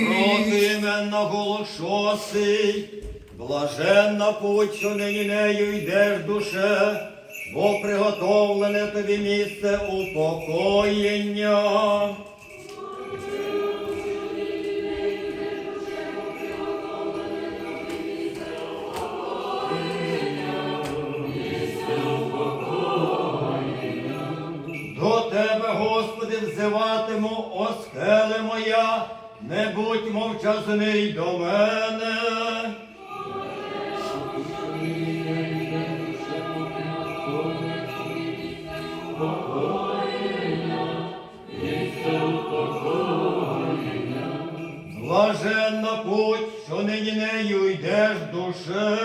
Проти іменно голошосий, блаженна путь, що нині нею йдеш душе, бо приготовлене тобі місце упокоєння. До тебе, Господи, взиватиму, о скеле моя, не будь мовчазний до мене. Блаженна путь, що нині нею йдеш душе.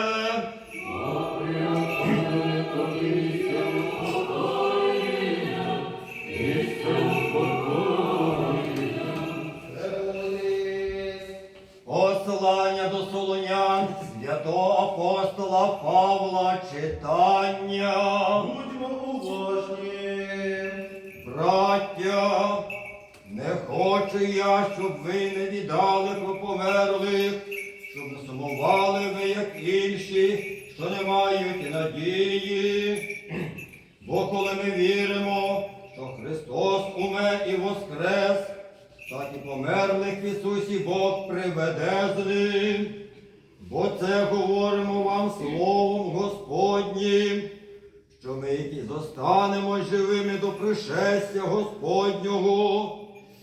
До Солонян святого апостола Павла читання. Будьмо уважні. Браття, не хочу я, щоб ви не віддали про померлих, щоб не сумували ви, як інші, що не мають надії. Бо коли ми віримо, що Христос уме і воскрес, так і померлих Ісусі Бог приведе з ним. Бо це говоримо вам Словом Господнім, що ми, які зостанемо живими до пришестя Господнього,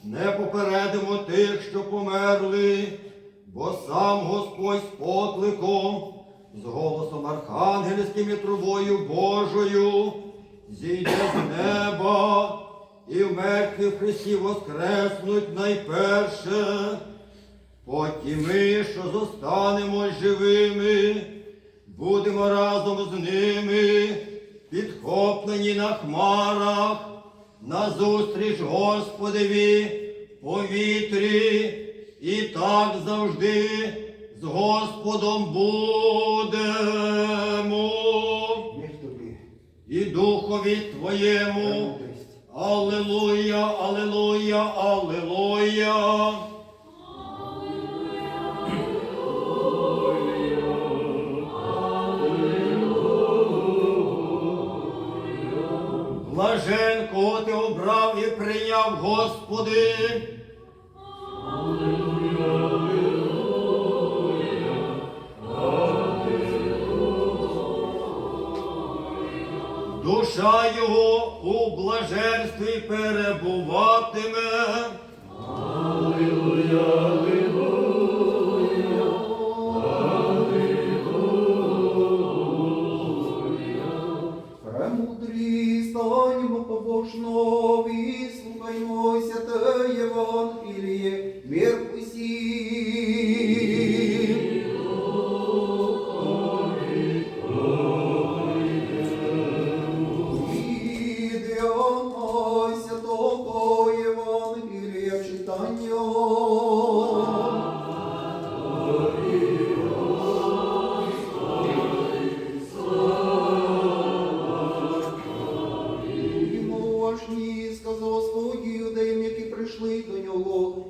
не попередимо тих, що померли, бо сам Господь з покликом, з голосом архангельським і трубою Божою, зійде з неба і в мертвих Христі воскреснуть найперше. Потім ми, що зостанемо живими, будемо разом з ними, підхоплені на хмарах, назустріч Господеві повітрі, і так завжди з Господом будемо. І Духові Твоєму. Аллилуйя, аллилуйя, аллилуйя. Блажен, кого ти обрав і прийняв, Господи. Душа його у блаженстві перебуватиме. Премудрі станьмо побожно,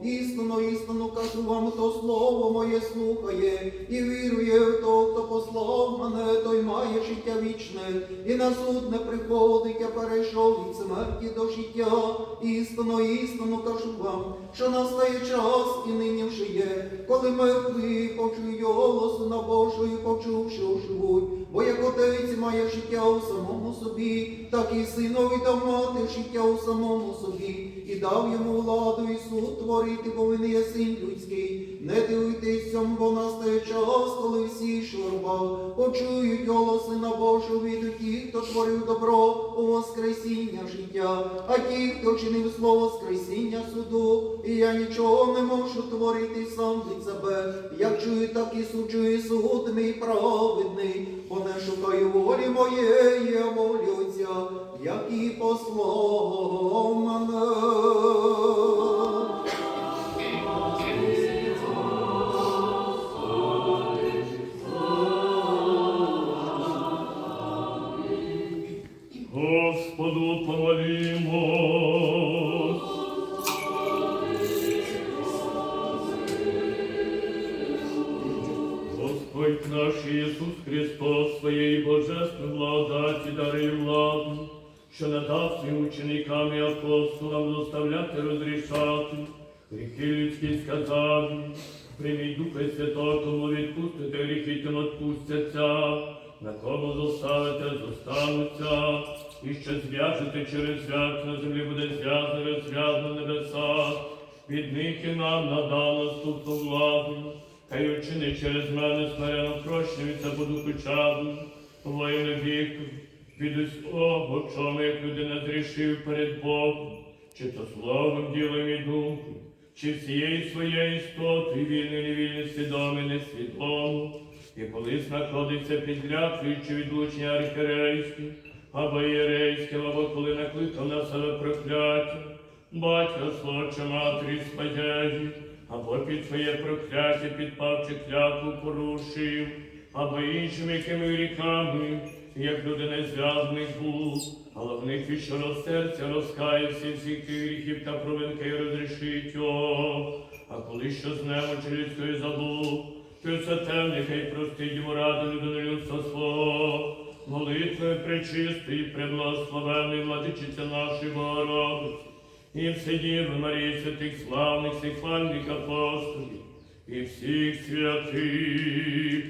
Істинно, істинно кажу вам, хто слово моє слухає, і вірує в того, хто послав мене, той має життя вічне, і на суд не приходить, я перейшов від смерті до життя. Істинно, істинно кажу вам, що настає час, і нині вже є, коли мертві почують голос на Божою, почувши оживуть. Бо як отець має життя у самому собі, так і синові дав мати життя у самому собі, і дав йому владу і суд творити, бо він є син людський. Не дивуйтесь цьому, бо настає час, коли всі шурба почують голоси на Божу від ті, хто творив добро у воскресіння життя, а ті, хто чинив слово воскресіння суду, і я нічого не можу творити сам від себе. Як чую, так і суджує суд мій праведний, не шукаю волі моєї, а волі як і послав мене. Господь наш Ісус Христос своєї божественної благодаті дарив владу, що надав своїм ученикам і апостолам доставляти розрішати, гріхи людські сказав, він, прийміть Духа Святого, кому відпустите гріхи, тим відпустяться, на кому зоставите, зостануться, і що зв'яжете через зв'яз, на землі буде зв'язано, розв'язано в небесах, від них і нам надав наступну владу, та й учини через мене смирено прощаються по духу чаду, воїни віку, від усього, чому як людина зрішив перед Богом, чи то словом, ділом і думкою, чи всією своєю істотою, вільний, невільний, свідомий, несвідомо, і колись знаходиться під клятвою чи відлучення архірейським, або єрейським, або коли накликав на себе прокляття, батька чи матері спадяжі, або під своє прокляття підпав чи клятву порушив, або іншими якими гріхами, як люди не зв'язаних був, але в них щиро серця розкаявся всіх тих гріхів та провинки розрішить його. А коли що з немочі людської забув, то все темне, хай простить йому ради людини людства свого. Молитвою пречистої, преблагословенної владичиця нашої Богородиці, і все Діви Марії, святих славних, всіх хвальних апостолів, і всіх святих